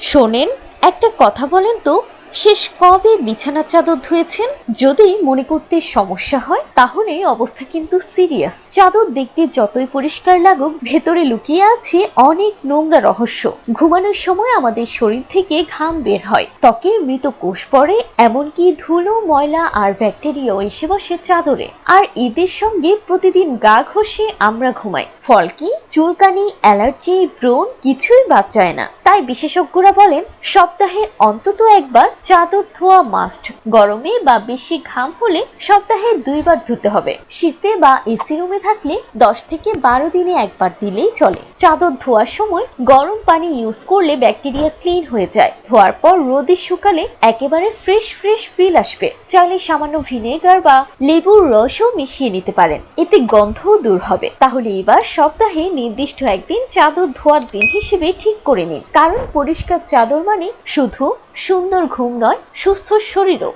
শোনেন, একটা কথা বলেন তো, শেষ কবে বিছানা চাদর ধুয়েছেন? যদি মনে করতে সমস্যা হয়, তাহলে অবস্থা কিন্তু সিরিয়াস। চাদর দেখতে যতই পরিষ্কার লাগুক, ভেতরে লুকিয়ে আছে অনেক নোংরা রহস্য। ঘুমানোর সময় আমাদের শরীর থেকে ঘাম বের হয়। ত্বকের মৃত কোষ পড়ে, এমনকি ধুলো, ময়লা আর ব্যাকটেরিয়াও এসে বসে চাদরে। আর এদের সঙ্গে প্রতিদিন গা ঘষে আমরা ঘুমাই। ফল কি, চুলকানি, অ্যালার্জি, ব্রণ কিছুই বাদ যায় না। তাই বিশেষজ্ঞরা বলেন, সপ্তাহে অন্তত একবার চাদর, ধোয়া মাস্ট গরমে বা বেশি ঘাম হলে সপ্তাহে দুইবার ধুতে হবে। শীতে বা এসি রুমে থাকলে দশ থেকে বারো দিনে একবার দিলেই চলে। চাদর ধোয়ার সময় গরম পানি ইউজ করলে ব্যাকটেরিয়া ক্লিন হয়ে যায়। ধোয়ার পর রোদে শুকালে একেবারে ফ্রেশ ফ্রেশ ফিল আসবে। চাইলে সামান্য ভিনেগার বা লেবুর রসও মিশিয়ে নিতে পারেন। এতে গন্ধও দূর হবে। তাহলে এবার সপ্তাহে নির্দিষ্ট একদিন চাদর ধোয়ার দিন হিসেবে ঠিক করে নিন। কারণ পরিষ্কার চাদর মানে শুধু সুন্দর ঘুম নয় সুস্থ শরীরও।